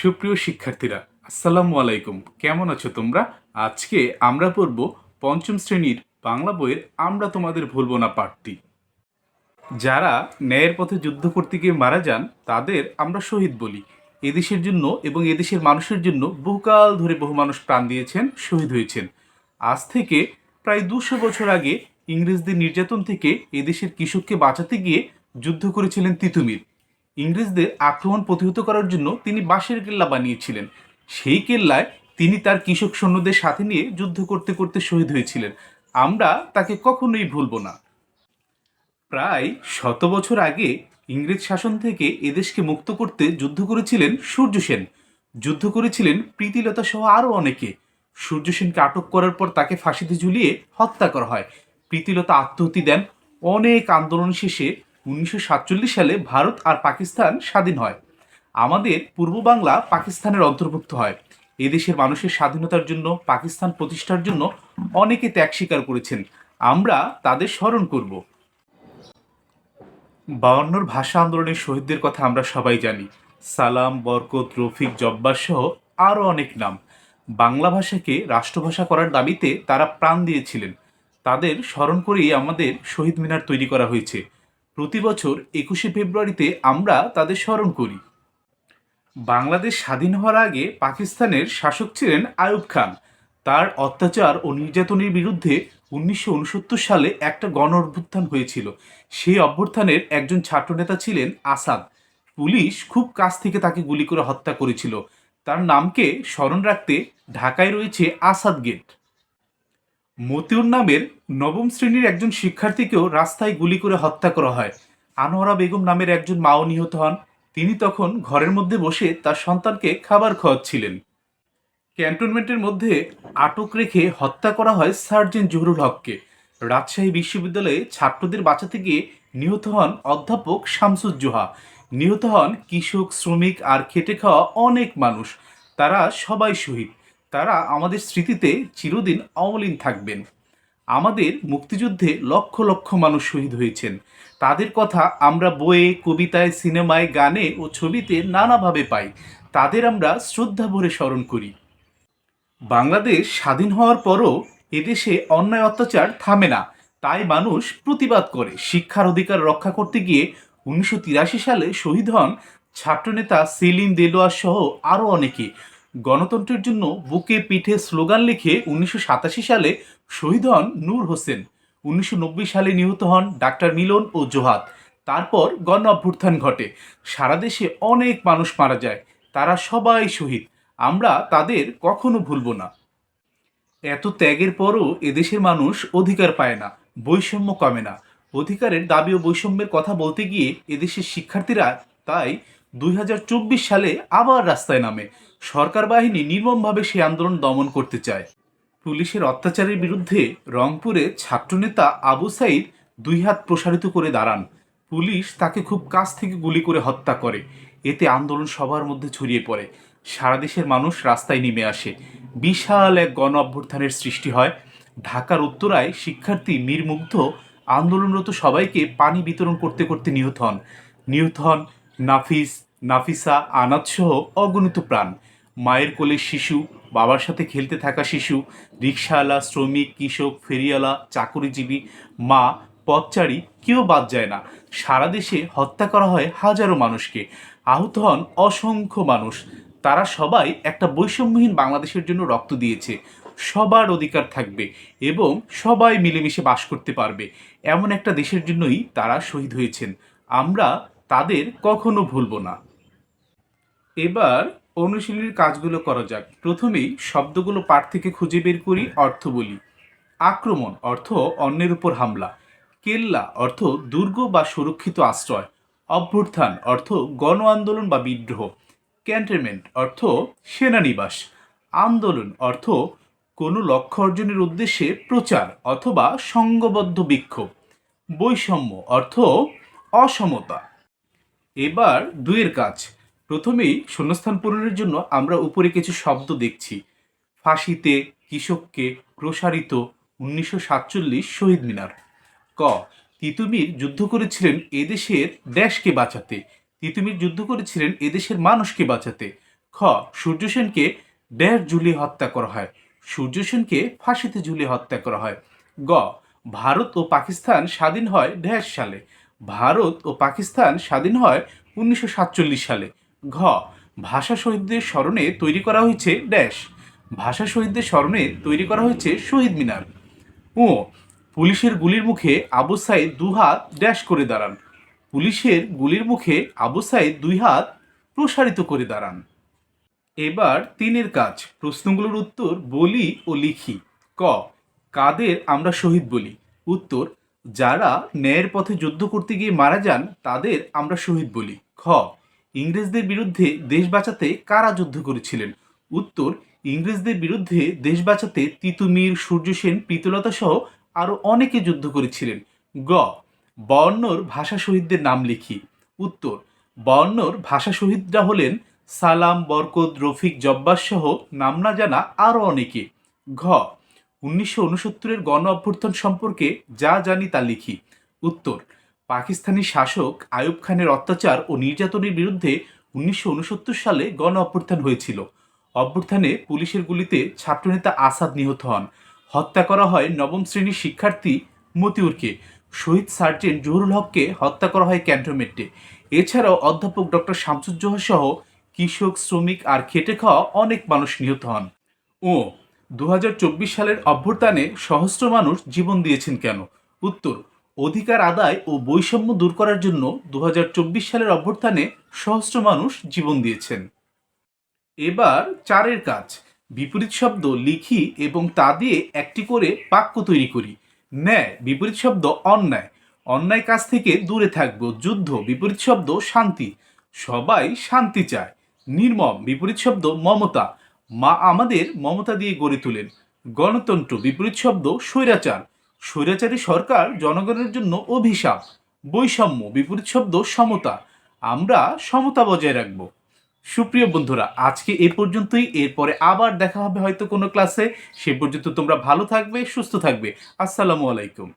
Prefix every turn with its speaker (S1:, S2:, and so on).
S1: সুপ্রিয় শিক্ষার্থীরা, আসসালামু আলাইকুম। কেমন আছো তোমরা? আজকে আমরা পড়ব পঞ্চম শ্রেণির বাংলা বইয়ের আমরা তোমাদের ভুলব না পাঠটি। যারা ন্যায়ের পথে যুদ্ধ করতে গিয়ে মারা যান, তাদের আমরা শহীদ বলি। এদেশের জন্য এবং এদেশের মানুষের জন্য বহুকাল ধরে বহু মানুষ প্রাণ দিয়েছেন, শহীদ হয়েছেন। আজ থেকে প্রায় দুশো বছর আগে ইংরেজদের নির্যাতন থেকে এদেশের কৃষককে বাঁচাতে গিয়ে যুদ্ধ করেছিলেন তিতুমির। ইংরেজদের আক্রমণ প্রতিহত করার জন্য তিনি বাঁশের কেল্লা বানিয়েছিলেন। সেই কেল্লায় তিনি তার কৃষক সৈন্যদের সাথে নিয়ে যুদ্ধ করতে করতে শহীদ হয়েছিলেন। আমরা তাকে কখনোই ভুলব না। প্রায় শত বছর আগে ইংরেজ শাসন থেকে এদেশকে মুক্ত করতে যুদ্ধ করেছিলেন সূর্য সেন। যুদ্ধ করেছিলেন প্রীতিলতা সহ আরও অনেকে। সূর্য সেনকে আটক করার পর তাকে ফাঁসিতে ঝুলিয়ে হত্যা করা হয়। প্রীতিলতা আত্মহতি দেন। অনেক আন্দোলন শেষে উনিশশো সাতচল্লিশ সালে ভারত আর পাকিস্তান স্বাধীন হয়। আমাদের পূর্ব বাংলা পাকিস্তানের অন্তর্ভুক্ত হয়। এদেশের মানুষের স্বাধীনতার জন্য, পাকিস্তান প্রতিষ্ঠার জন্য অনেকে ত্যাগ স্বীকার করেছেন। আমরা তাদের স্মরণ করব। বায়ান্নর ভাষা আন্দোলনের শহীদদের কথা আমরা সবাই জানি। সালাম, বরকত, রফিক, জব্বার সহ আরও অনেক নাম। বাংলা ভাষাকে রাষ্ট্রভাষা করার দাবিতে তারা প্রাণ দিয়েছিলেন। তাদের স্মরণ করেই আমাদের শহীদ মিনার তৈরি করা হয়েছে। প্রতি বছর একুশে ফেব্রুয়ারিতে আমরা তাদের স্মরণ করি। বাংলাদেশ স্বাধীন হওয়ার আগে পাকিস্তানের শাসক ছিলেন আয়ুব খান। তার অত্যাচার ও নির্যাতনের বিরুদ্ধে উনিশশো উনসত্তর সালে একটা গণ অভ্যুত্থান হয়েছিল। সেই অভ্যুত্থানের একজন ছাত্রনেতা ছিলেন আসাদ। পুলিশ খুব কাছ থেকে তাকে গুলি করে হত্যা করেছিল। তার নামকে স্মরণ রাখতে ঢাকায় রয়েছে আসাদ গেট। মতিউর নামের নবম শ্রেণির একজন শিক্ষার্থীকেও রাস্তায় গুলি করে হত্যা করা হয়। আনোয়ারা বেগম নামের একজন মাও নিহত হন। তিনি তখন ঘরের মধ্যে বসে তার সন্তানকে খাবার খাওয়াচ্ছিলেন। ক্যান্টনমেন্টের মধ্যে আটক রেখে হত্যা করা হয় সার্জেন্ট জহুরুল হককে। রাজশাহী বিশ্ববিদ্যালয়ে ছাত্রদের বাঁচাতে গিয়ে নিহত হন অধ্যাপক শামসুজ্জোহা নিহত হন কৃষক, শ্রমিক আর খেটে খাওয়া অনেক মানুষ। তারা সবাই শহীদ। তারা আমাদের স্মৃতিতে চিরদিন অমলিন থাকবেন। আমাদের মুক্তিযুদ্ধে লক্ষ লক্ষ মানুষ শহীদ হয়েছেন। তাদের কথা আমরা বইয়ে, কবিতায়, সিনেমায়, গানে ও ছবিতে নানাভাবে পাই। তাদের আমরা শ্রদ্ধা ভরে স্মরণ করি। বাংলাদেশ স্বাধীন হওয়ার পরও এদেশে অন্যায় অত্যাচার থামে না। তাই মানুষ প্রতিবাদ করে। শিক্ষার অধিকার রক্ষা করতে গিয়ে উনিশশো তিরাশি সালে শহীদ হন ছাত্রনেতা সেলিম দেলোয়ার সহ আরও অনেকে। গণতন্ত্রের জন্য বুকে পিঠে স্লোগান লিখে উনিশশো সাতাশি সালে শহীদ হন নূর হোসেন। উনিশশো নব্বই সালে নিহত হন ডাক্তার মিলন ও জোহাদ। তারপর গণ অভ্যুত্থান ঘটে। সারা দেশে অনেক মানুষ মারা যায়। তারা সবাই শহীদ। আমরা তাদের কখনো ভুলব না। এত ত্যাগের পরও এদেশের মানুষ অধিকার পায় না, বৈষম্য কমে না। অধিকারের দাবি ও বৈষম্যের কথা বলতে গিয়ে এদেশের শিক্ষার্থীরা তাই দুই হাজার চব্বিশ সালে আবার রাস্তায় নামে। সরকার বাহিনী নির্মমভাবে সেই আন্দোলন দমন করতে চায়। পুলিশের অত্যাচারের বিরুদ্ধে রংপুরে ছাত্রনেতা আবু সাইদ দুই হাত প্রসারিত করে দাঁড়ান। পুলিশ তাকে খুব কাছ থেকে গুলি করে হত্যা করে। এতে আন্দোলন সবার মধ্যে ছড়িয়ে পড়ে। সারা দেশের মানুষ রাস্তায় নেমে আসে। বিশাল এক গণ অভ্যুত্থানের সৃষ্টি হয়। ঢাকার উত্তরায় শিক্ষার্থী নির্মুগ্ধ আন্দোলনরত সবাইকে পানি বিতরণ করতে করতে নিহত হন। নিহত হন নাফিস, নাফিসা আনাদ সহ অগণিত প্রাণ। মায়ের কোলে শিশু, বাবার সাথে খেলতে থাকা শিশু রিক্সাওয়ালা শ্রমিক, কৃষক, ফেরিওয়ালা, চাকরিজীবী, মা, পথচারী, কেউ বাদ যায় না। সারা দেশে হত্যা করা হয় হাজারো মানুষকে। আহত হন অসংখ্য মানুষ। তারা সবাই একটা বৈষম্যহীন বাংলাদেশের জন্য রক্ত দিয়েছে। সবার অধিকার থাকবে এবং সবাই মিলেমিশে বাস করতে পারবে। এমন একটা দেশের জন্যই তারা শহীদ হয়েছেন। আমরা তাদের কখনো ভুলব না। এবার অনুশীলনীর কাজগুলো করা যাক। প্রথমেই শব্দগুলো পাঠ থেকে খুঁজে বের করি, অর্থ বলি। আক্রমণ অর্থ অন্যের উপর হামলা। কেল্লা অর্থ দুর্গ বা সুরক্ষিত আশ্রয়। অভ্যুত্থান অর্থ গণ আন্দোলন বা বিদ্রোহ। ক্যান্টনমেন্ট অর্থ সেনানিবাস। আন্দোলন অর্থ কোনো লক্ষ্য অর্জনের উদ্দেশ্যে প্রচার অথবা সংঘবদ্ধ বিক্ষোভ। বৈষম্য অর্থ অসমতা। এবার দুইয়ের কাজ। প্রথমেই শূন্যস্থান পূরণের জন্য আমরা উপরে কিছু শব্দ দেখছি। ফাঁসিতে কৃষককে প্রসারিত উনিশশো সাতচল্লিশ শহীদ মিনার। ক, তিতুমির যুদ্ধ করেছিলেন এদেশের দেশকে বাঁচাতে। তিতুমির যুদ্ধ করেছিলেন এদেশের মানুষকে বাঁচাতে। খ সূর্য সেনকে ড্যাশ ঝুলিয়ে হত্যা করা হয়। সূর্য সেনকে ফাঁসিতে ঝুলিয়ে হত্যা করা হয়। গ, ভারত ও পাকিস্তান স্বাধীন হয় ড্যাশ সালে। ভারত ও পাকিস্তান স্বাধীন হয় উনিশশো সাতচল্লিশ সালে। ঘ, ভাষা শহীদদের স্মরণে তৈরি করা হয়েছে ড্যাশ। ভাষা শহীদদের স্মরণে তৈরি করা হয়েছে শহীদ মিনার। ও পুলিশের গুলির মুখে আবু সাইদ দু হাত ড্যাশ করে দাঁড়ান। পুলিশের গুলির মুখে আবু সাইদ দুই হাত প্রসারিত করে দাঁড়ান। এবার তিনের কাজ, প্রশ্নগুলোর উত্তর বলি ও লিখি। ক, কাদের আমরা শহীদ বলি? উত্তর যারা ন্যায়ের পথে যুদ্ধ করতে গিয়ে মারা যান, তাদের আমরা শহীদ বলি। খ, ইংরেজদের বিরুদ্ধে দেশ বাঁচাতে কারা যুদ্ধ করেছিলেন? উত্তর, ইংরেজদের বিরুদ্ধে দেশ বাঁচাতে তিতুমির সূর্যসেন প্রীতলতা সহ আরও অনেকে যুদ্ধ করেছিলেন। গ বর্ণর ভাষা শহীদদের নাম লিখি। উত্তর বর্ণর ভাষা শহীদরা হলেন সালাম, বরকত, রফিক, জব্বাস সহ নাম না জানা আরও অনেকে। ঘ উনিশশো উনসত্তরের গণ অভ্যর্থন সম্পর্কে যা জানি তা লিখি। উত্তর, পাকিস্তানি শাসক আয়ুব খানের অত্যাচার ও নির্যাতনের বিরুদ্ধে উনিশশো উনসত্তর সালে গণ অভ্যুত্থান হয়েছিল। অভ্যুত্থানে পুলিশের গুলিতে ছাত্রনেতা আসাদ নিহত হন। হত্যা করা হয় নবম শ্রেণির শিক্ষার্থী মতিউরকে। শহীদ সার্জেন্ট জহুরুল হককে হত্যা করা হয় ক্যান্টনমেন্টে। এছাড়াও অধ্যাপক ডক্টর শামসুজ্জোহা সহ কৃষক, শ্রমিক আর খেটে খাওয়া অনেক মানুষ নিহত হন। ও দু হাজার চব্বিশ সালের অভ্যুত্থানে সহস্র মানুষ জীবন দিয়েছেন কেন? উত্তর, অধিকার আদায় ও বৈষম্য দূর করার জন্য দু হাজার চব্বিশ সালের অভ্যুত্থানে সহস্র মানুষ জীবন দিয়েছেন। এবার চারের কাজ, বিপরীত শব্দ লিখি এবং তা দিয়ে একটি করে বাক্য তৈরি করি। ন্যায়, বিপরীত শব্দ অন্যায়। অন্যায় কাজ থেকে দূরে থাকব। যুদ্ধ, বিপরীত শব্দ শান্তি। সবাই শান্তি চায়। নির্মম, বিপরীত শব্দ মমতা। মা আমাদের মমতা দিয়ে গড়ে তোলেন। গণতন্ত্র, বিপরীত শব্দ, স্বৈরাচার। স্বৈরাচারী সরকার জনগণের জন্য অভিশাপ, বৈষম্য, বিপরীত শব্দ, সমতা। আমরা সমতা বজায় রাখব। সুপ্রিয় বন্ধুরা, আজকে এ পর্যন্তই। এরপরে আবার দেখা হবে হয়তো কোনো ক্লাসে। সে পর্যন্ত তোমরা ভালো থাকবে, সুস্থ থাকবে। আসসালামু আলাইকুম।